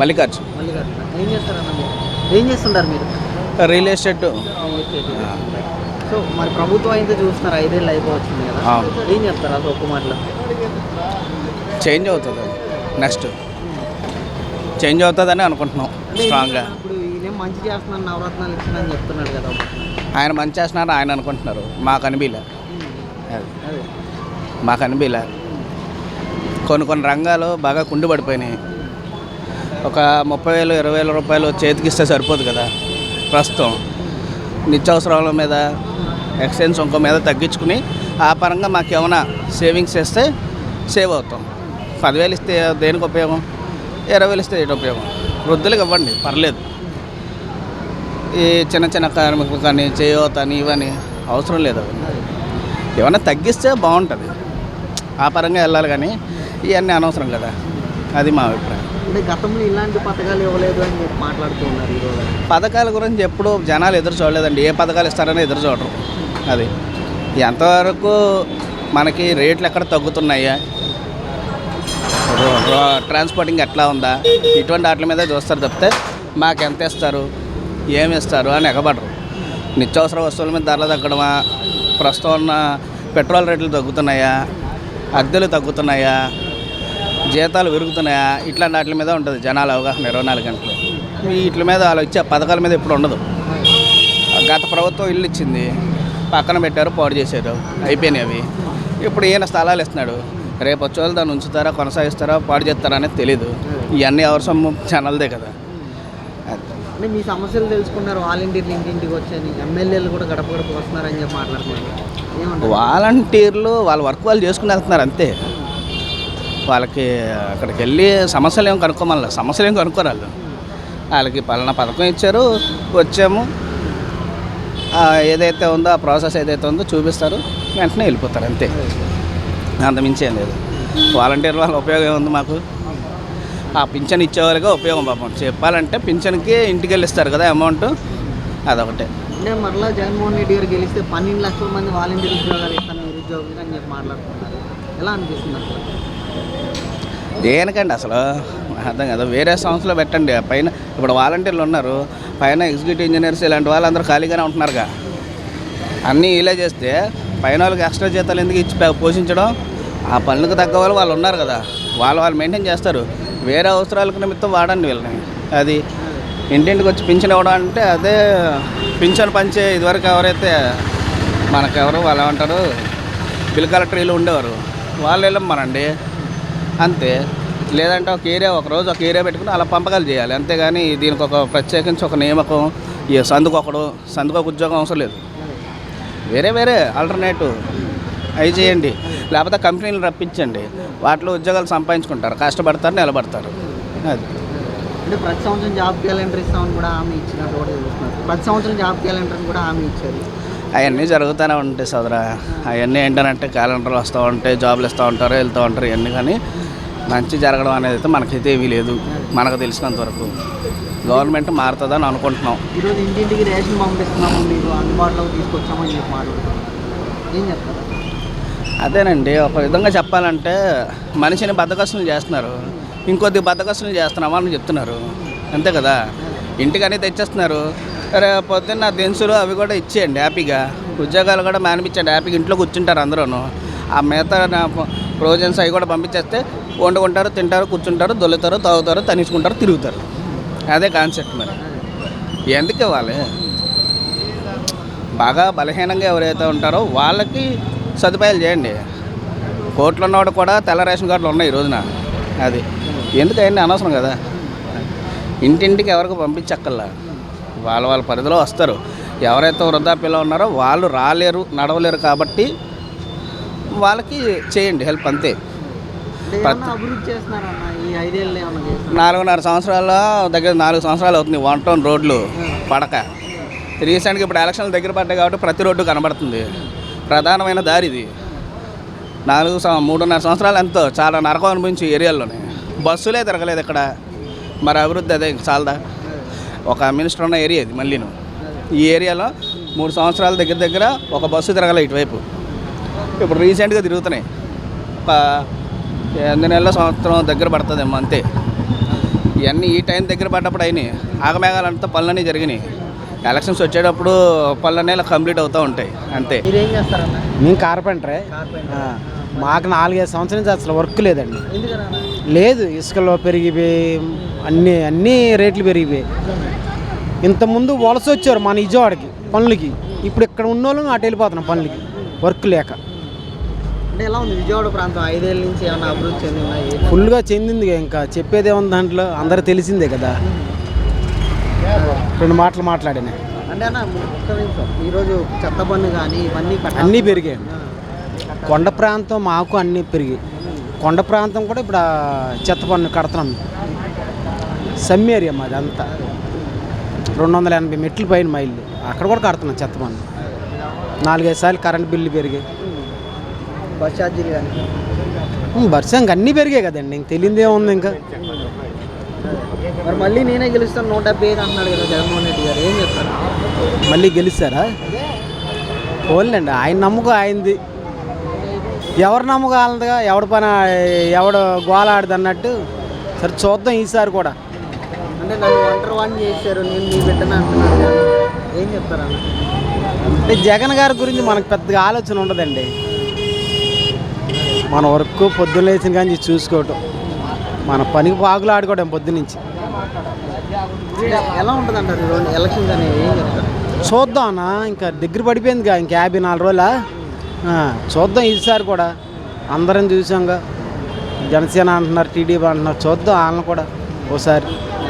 మల్లికార్జున్. ఏం చేస్తారన్న మీరు? ఏం చేస్తుంటారు మీరు? Real estate. సో మరి ప్రభుత్వం అయితే చూస్తున్నారు ఐదేళ్ళు అయిపోవచ్చింది కదా. ఏం చెప్తారు అది ఒక్క మాటలో? చేంజ్ అవుతుంది నెక్స్ట్. చేంజ్ అవుతుందని అనుకుంటున్నాం అంటే స్ట్రాంగ్గా. ఇప్పుడు ఈయనేం మంచి చేస్తున్నాను నవరత్నాలు ఇచ్చిందని చెప్తున్నాడు కదా. ఆయన మంచి చేస్తున్నారు ఆయన అనుకుంటున్నారు. మాకు అదే. మాకు అనిపించలే కొన్ని కొన్ని రంగాలు బాగా కుండి పడిపోయినాయి ఒక ముప్పై వేలు ఇరవై వేల రూపాయలు చేతికిస్తే సరిపోదు కదా ప్రస్తుతం. నిత్యావసరాల మీద ఎక్స్చేంజ్ ఇంకో మీద తగ్గించుకుని ఆ పరంగా మాకు ఏమైనా సేవింగ్స్ చేస్తే సేవ్ అవుతాం. పదివేలు ఇస్తే దేనికి ఉపయోగం? ఇరవై వేలు ఇస్తే ఏంటి ఉపయోగం? వృద్ధులకు ఇవ్వండి పర్లేదు. ఈ చిన్న చిన్న కార్మికులు కానీ చేయవత అని ఇవని అవసరం లేదు ఏమైనా తగ్గిస్తే బాగుంటుంది. ఆ పరంగా వెళ్ళాలి కానీ ఇవన్నీ అనవసరం కదా అది మా అభిప్రాయం. అంటే గతంలో ఇలాంటి పథకాలు ఇవ్వలేదు అని చెప్పి మాట్లాడుతూ ఉన్నారు ఈరోజు పథకాల గురించి ఎప్పుడు జనాలు ఎదురు చూడలేదండి. ఏ పథకాలు ఇస్తారని ఎదురు చూడరు. అది ఎంతవరకు మనకి రేట్లు ఎక్కడ తగ్గుతున్నాయా? రో- రో- ట్రాన్స్పోర్టింగ్ ఎట్లా ఉందా? ఇటువంటి వాటి మీద చూస్తారు తప్పితే మాకు ఎంత ఇస్తారు? ఏమి ఇస్తారు? అని ఎగబడరు. నిత్యావసర వస్తువుల మీద ధరలు తగ్గడమా? ప్రస్తుతం ఉన్న పెట్రోల్ రేట్లు తగ్గుతున్నాయా? అద్దెలు తగ్గుతున్నాయా? జీతాలు పెరుగుతున్నాయా? ఇట్లాంటి వాటి మీద ఉంటుంది జనాల అవగాహన ఇరవై నాలుగు గంటలు. వీటి మీద వాళ్ళు ఇచ్చే పథకాల మీద ఎప్పుడు ఉండదు. గత ప్రభుత్వం ఇల్లు ఇచ్చింది పక్కన పెట్టారు పాడు చేశారు అయిపోయినాయి అవి. ఇప్పుడు ఈయన స్థలాలు ఇస్తున్నాడు. రేపు వచ్చే వాళ్ళు దాన్ని ఉంచుతారా కొనసాగిస్తారా పాడు చేస్తారా అనేది తెలీదు. ఇవన్నీ అవసరం ఛానల్దే కదా. మీ సమస్యలు తెలుసుకున్నారు వాలంటీర్లు ఇంటింటికి వచ్చని ఎమ్మెల్యేలు కూడా గడప గడప వస్తున్నారని చెప్పి మాట్లాడుతున్నారు. వాలంటీర్లు వాళ్ళ వర్క్ వాళ్ళు చేసుకుని వెళ్తున్నారు అంతే. వాళ్ళకి అక్కడికి వెళ్ళి సమస్యలు ఏం కనుక్కోమల్ల సమస్యలు ఏం కనుక్కోరు వాళ్ళు వాళ్ళకి పలానా పథకం ఇచ్చారు వచ్చాము. ఏదైతే ఉందో ఆ ప్రాసెస్ ఏదైతే ఉందో చూపిస్తారు. వెంటనే వెళ్ళిపోతారు అంతే. అంతమించి ఏం లేదు. వాలంటీర్ వాళ్ళ ఉపయోగం ఏముంది మాకు? ఆ పింఛన్ ఇచ్చేవారికి ఉపయోగం పాపం. చెప్పాలంటే పింఛన్కి ఇంటికి వెళ్ళిస్తారు కదా అమౌంట్. అదొకటే. అంటే మరలా జగన్మోహన్ రెడ్డి గారు గెలిస్తే పన్నెండు లక్షల మంది వాలంటీర్ ఉద్యోగాలు ఇస్తాను నిరుద్యోగులు అని చెప్పి మాట్లాడుతున్నారు. ఎలా అనిపిస్తుంది దేనికండి అసలు? అర్థం కదా. వేరే సంస్థలో పెట్టండి. పైన ఇప్పుడు వాలంటీర్లు ఉన్నారు. పైన ఎగ్జిక్యూటివ్ ఇంజనీర్స్ ఇలాంటి వాళ్ళందరూ ఖాళీగానే ఉంటున్నారుగా. అన్నీ ఇలా చేస్తే పైన వాళ్ళకి ఎక్స్ట్రా జీతాలు ఎందుకు ఇచ్చి పోషించడం? ఆ పనులకు తగ్గ వాళ్ళు వాళ్ళు ఉన్నారు కదా. వాళ్ళు వాళ్ళు మెయింటైన్ చేస్తారు. వేరే అవసరాలకు నిమిత్తం వాడండి వీళ్ళని. అది ఇంటింటికి వచ్చి పింఛన్ ఇవ్వడం అంటే అదే పింఛన్ పంచే ఇదివరకు ఎవరైతే మనకెవరు వాళ్ళు ఏమంటారు? బిల్ కలెక్టరీలు ఉండేవారు. వాళ్ళు వెళ్ళమ్మనండి అంతే. లేదంటే ఒక ఏరియా ఒక రోజు ఒక ఏరియా పెట్టుకుని అలా పంపకాలు చేయాలి. అంతేగాని దీనికి ఒక ప్రత్యేకించి ఒక నియామకం ఈ సందుకు ఒకడు సందుకు ఒక ఉద్యోగం అవసరం లేదు. వేరే వేరే ఆల్టర్నేటివ్ అవి చేయండి. లేకపోతే కంపెనీలు రప్పించండి. వాటిలో ఉద్యోగాలు సంపాదించుకుంటారు. కష్టపడతారు నిలబడతారు. అది. అంటే ప్రతి సంవత్సరం జాబ్ క్యాలెండర్ ఇస్తామని కూడా హామీ ఇచ్చినట్టు కూడా చూస్తున్నారు ప్రతి సంవత్సరం జాబ్ క్యాలెండర్ కూడా హామీ ఇచ్చారు. అవన్నీ జరుగుతూనే ఉంటాయి సోదరా. అవన్నీ ఏంటంటే క్యాలెండర్లు వస్తూ ఉంటాయి జాబులు ఇస్తూ ఉంటారు వెళ్తూ ఉంటారు ఇవన్నీ కానీ మంచి జరగడం అనేది అయితే మనకైతే ఏమీ లేదు మనకు తెలిసినంత వరకు. గవర్నమెంట్ మారుతుందని అనుకుంటున్నాం. ఈరోజు ఇంటింటికి రేషన్ పంపిస్తున్నాము మీకు అందుబాటులోకి తీసుకొచ్చామని చెప్పి ఏం చెప్తారు? అదేనండి ఒక విధంగా చెప్పాలంటే మనిషిని బద్దకస్తులు చేస్తున్నారు. ఇంకొద్ది బద్దకస్తులు చేస్తున్నామా అని చెప్తున్నారు. అంతే కదా? ఇంటికని తెచ్చేస్తున్నారు. రేపు పొద్దున్న దినుసులు అవి కూడా ఇచ్చేయండి హ్యాపీగా. ఉద్యోగాలు కూడా మానిపించండి హ్యాపీగా ఇంట్లో కూర్చుంటారు అందరూను. ఆ మిగతా ప్రొవిజన్స్ అవి కూడా పంపించేస్తే వండుకుంటారు తింటారు కూర్చుంటారు దొల్లుతారు తాగుతారు తనిచుకుంటారు తిరుగుతారు. అదే కాన్సెప్ట్ మరి. ఎందుకు ఇవ్వాలి? బాగా బలహీనంగా ఎవరైతే ఉంటారో వాళ్ళకి సదుపాయాలు చేయండి. కోట్లు ఉన్నవాడు కూడా తెల్ల రేషన్ కార్డులు ఉన్నాయి ఈ రోజున. అది. ఎందుకు అవన్నీ అనవసరం కదా? ఇంటింటికి ఎవరికి పంపించక్కర్లా? వాళ్ళ వాళ్ళ పరిధిలో వస్తారు. ఎవరైతే వృద్ధాప్యలో ఉన్నారో వాళ్ళు రాలేరు నడవలేరు కాబట్టి వాళ్ళకి చేయండి హెల్ప్ అంతే. నాలుగున్నర సంవత్సరాల దగ్గర నాలుగు సంవత్సరాలు అవుతుంది వన్ టౌన్ రోడ్లు పడక. రీసెంట్గా ఇప్పుడు ఎలక్షన్లు దగ్గర పడ్డాయి కాబట్టి ప్రతి రోడ్డు కనబడుతుంది. ప్రధానమైన దారి ఇది. నాలుగు మూడున్నర సంవత్సరాలు ఎంతో చాలా నరకం అనిపించి ఏరియాలోనే బస్సులే తిరగలేదు ఇక్కడ. మరి అభివృద్ధి అదే చాలదా? ఒక మినిస్టర్ ఉన్న ఏరియా ఇది మళ్ళీను. ఈ ఏరియాలో మూడు సంవత్సరాల దగ్గర దగ్గర ఒక బస్సు తిరగలే ఇటువైపు. ఇప్పుడు రీసెంట్గా తిరుగుతున్నాయి. ఒక ఎనిమిది నెలల సంవత్సరం దగ్గర పడుతుందేమో అంతే. ఇవన్నీ ఈ టైం దగ్గర పడ్డప్పుడు అయినాయి. ఆగమేఘాలంతా పనులన్నీ జరిగినాయి. ఎలక్షన్స్ వచ్చేటప్పుడు పనులన్నీ ఇలా కంప్లీట్ అవుతూ ఉంటాయి. అంతే. మేము కార్పెంటరే. కార్పెంటర్? ఆ, మాకు నాలుగైదు సంవత్సరాల నుంచి అసలు వర్క్ లేదండి. లేదు ఇసుకలో పెరిగిపోయి అన్నీ అన్నీ రేట్లు పెరిగిపోయి. ఇంతకుముందు వలస వచ్చారు మన విజయవాడకి పనులకి. ఇప్పుడు ఇక్కడ ఉన్న వాళ్ళు అటు వెళ్ళిపోతున్నాం పనులకి. వర్క్ లేక. అంటే ఎలా ఉంది విజయవాడ ప్రాంతం? ఐదేళ్ళ నుంచి ఏమైనా అభివృద్ధి చెందిందా? ఫుల్గా చెందింది ఇంకా. చెప్పేది ఏముంది దాంట్లో? అందరూ తెలిసిందే కదా. రెండు మాటలు మాట్లాడిన. అంటే అన్న ఒక్క నిమిషం. ఈరోజు చెత్త పన్ను కానీ ఇవన్నీ. అన్నీ పెరిగాయి. కొండ ప్రాంతం మాకు అన్నీ పెరిగాయి. కొండ ప్రాంతం కూడా ఇప్పుడు చెత్త పన్ను కడుతున్నాం. సమ్ ఏరియా మాది అంతా. రెండు వందల ఎనభై మెట్లు పైన మైళ్ళు. అక్కడ కూడా కడుతున్నాం చెత్త పన్ను. నాలుగైదు సార్లు కరెంట్ బిల్లు పెరిగాయి. బస్ ఛార్జీలు కానీ? బస్సు ఇంకా అన్నీ పెరిగాయి కదండి. ఇంక తెలియదే ఉంది ఇంకా. మరి మళ్ళీ నేనే గెలుస్తాను నూట డెబ్బై ఐదు అంటున్నాడు కదా జగన్మోహన్ రెడ్డి గారు. ఏం చెప్తారు? మళ్ళీ గెలుస్తారా? పోలేండి ఆయన నమ్మకం ఆయనది. ఎవరు నమ్మకం వాళ్ళదిగా? ఎవడ పని ఎవడు గోల ఆడదు అన్నట్టు సరే చూద్దాం ఈసారి కూడా. అంటే నన్ను ఒంటరి వాడిని చేశారు నేను మీ బిడ్డను అంటున్నాడు కదా. ఏం చెప్తారన్న అంటే జగన్ గారి గురించి మనకు పెద్దగా ఆలోచన ఉండదండి. మన వర్క్ పొద్దున్న లేచిన కానీ చూసుకోవటం. మన పనికి పాకులు ఆడుకోవడం పొద్దునుంచి ఎలా ఉంటుంది అంటారు ఎలక్షన్స్ అనేవి? ఏం చెప్తారు? చూద్దాం అన్న ఇంకా దగ్గర పడిపోయిందిగా ఇంకా యాభై నాలుగు రోజుల? చూద్దాం ఈసారి కూడా. అందరం చూసాంగా. జనసేన అంటున్నారు టీడీపీ అంటున్నారు చూద్దాం వాళ్ళని కూడా ఓసారి.